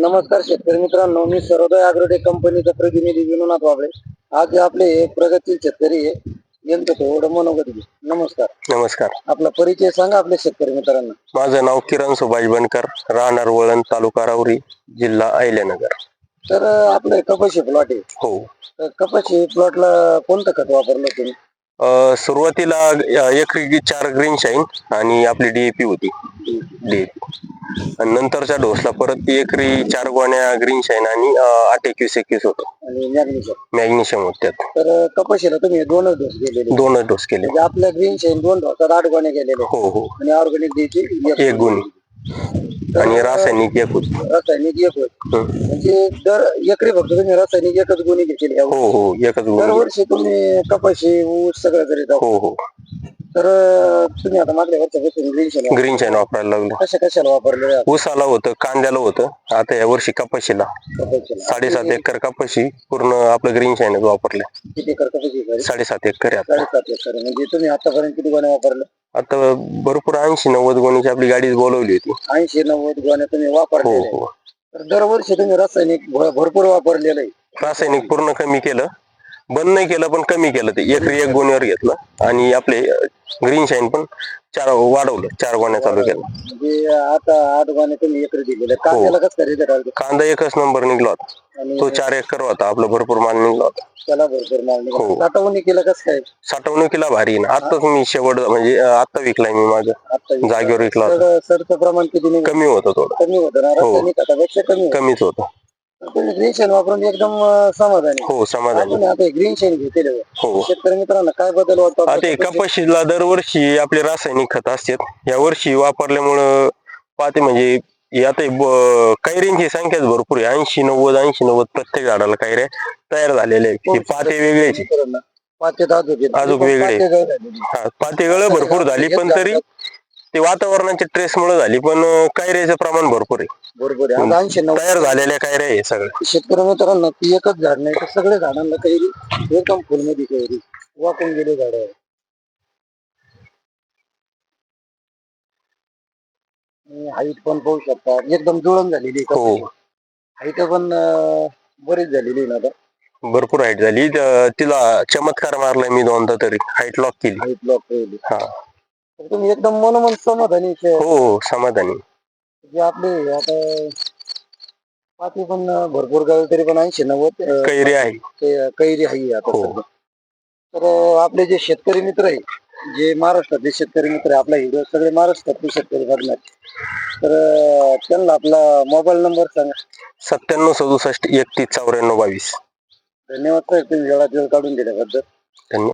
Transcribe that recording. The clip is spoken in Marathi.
नमस्कार शेतकरी मित्रांनो मी सर्वोदय अग्रोटेक कंपनीचा प्रतिनिधी विनोनाथ वाबळे. आज आपले प्रगतील शेतकरी आहे यांचं थोडं मनोगत घेऊ. नमस्कार. नमस्कार. आपला परिचय सांगा आपल्या शेतकरी मित्रांना. माझं नाव किरण सुभाष बनकर राहणार वळण तालुका राहुरी जिल्हा अहिल्यानगर. तर आपलं कपाशी प्लॉट आहे. हो. तर कपाशी प्लॉटला कोणतं खत वापरलं तुम्ही? सुरुवातीला अं, एकरी चार ग्रीन शाईन आणि आपली डीएपी होती. डीएपी आणि नंतरच्या डोसला परत एकरी चार गोण्या ग्रीन शाईन आणि आठ एकवीस एकवीस होतं. मॅग्नेशियम मॅग्नेशियम होत त्यात तर कपाशीला तुम्ही दोनच डोस गेलेले दोनच डोस केले. आपल्या ग्रीन शेन दोन डोसात आठ गोणे गेलेले हो हो. आणि ऑर्गॅनिक एक गुणी. आणि रासायनिक एक होती रासायनिक एक हं. म्हणजे दर एकरी फक्त तुम्ही रासायनिक एकच गुणी घेतली हो हो एकच गुणी दरवर्षी तुम्ही कपाशी ऊस सगळं करीत आहोत. हो हो. तर तुम्ही आता मागल्या वर्षापासून ग्रीन ग्रीन शाईन वापरायला लागलो. कशा कशाला वापरले ऊसाला होतं कांद्याला होतं. आता या वर्षी कपाशीला. साडेसात एकर कपाशी पूर्ण आपलं ग्रीन शाईनच वापरल्या किती एकर? साडेसात एकर आहे आता. साडेसात एकर म्हणजे तुम्ही आतापर्यंत किती गोण्या वापरल्या? आता भरपूर ऐंशी नव्वद गोणीची आपली गाडीच बोलवली होती. ऐंशी नव्वद गोण्या तुम्ही हो वापरलेल्या आहेत. हो. तर दरवर्षी तुम्ही रासायनिक भ- भरपूर वापरलेलं आहे. रासायनिक पूर्ण कमी केलं. बंद नाही केलं पण कमी केलं ते. एकरी एक गोणीवर घेतलं. आणि आपले ग्रीन शाईन पण चार वाढवलं चार गोण्या चालू केलं. म्हणजे आता आठ गोण्या तुम्ही एकरी. कांद्याला कसं कांदा एकच नंबर निघला होता. आणि तो चार एकर होता. आपला भरपूर माल निघला होता. त्याला भरपूर. हो. साठवणी केलं कसं काय? साठवणुकीला भारी आहे ना. आताच मी शेवट म्हणजे अं, आता विकलाय मी माझं आता जागेवर विकला होता. सरचं प्रमाण किती कमी होतं थोडं. कमी होतं ना? हो. रासायनिक खतापेक्षा कमी होतं. कमीच होतं. तुम्ही ग्रीन शेण वापरून एकदम अं, समाधानी हो समाधानी आपण आता ग्रीन शेण घेतलेलं आहे. हो शेतकरी मित्रांना काय बदल वाटतो आता हे? कपाशीला दरवर्षी आपले रासायनिक खत असतात या वर्षी वापरल्यामुळं पाहते म्हणजे हे आता हे ब- कैरींची संख्याच भरपूर आहे ऐंशी नव्वद ऐंशी नव्वद प्रत्येक झाडाला कैऱ्या तयार झालेल्या आहेत हे पाते पातेत आजूक आहेत. आजूक पण वेगळे. पाते काय झालेली? हा पाते गळ भरपूर झाली पण तरी ते वातावरणाच्या ट्रेस मुळे झाली पण कैऱ्याचं प्रमाण भरपूर आहे. बरोबर आहे. आता ऐंशी नव्वद तयार झालेल्या कैऱ्या आहे सगळ्या. शेतकरी मित्रांना ती एकच झाड नाही तर सगळ्या झाडांना कैरी एकदम फुलमध्ये कैरी वाकून गेले झाड. हाईट पण पाहू शकता. एकदम जुळण झालेली हो. हाईट पण अं, बरीच झालेली आहे ना आता. भरपूर हाईट झाली. त- तिला चमत्कार मारलाय मी दोनदा तरी. हाईट लॉक केली. हाईट लॉक ठेवली हा. तुम्ही एकदम मनोमन समाधानी शे- हो समाधानी. जे आपले आता पाती पण भरपूर गावी तरी पण ऐंशी नव्वद अं, कैरी आहे. ते कैरी आहे आता हो. सध्या. तर अं, आपले जे शेतकरी मित्र आहे जे महाराष्ट्रातले शेतकरी मित्र आहे आपला हिरो सगळे महाराष्ट्रातले शेतकरी बघणार. तर अं, त्यांना आपला मोबाईल नंबर सांगा. सत्त्याण्णव सदुसष्ट एकतीस चौऱ्याण्णव बावीस. धन्यवाद साहेब तुम्ही वेळात वेळ काढून दिल्याबद्दल.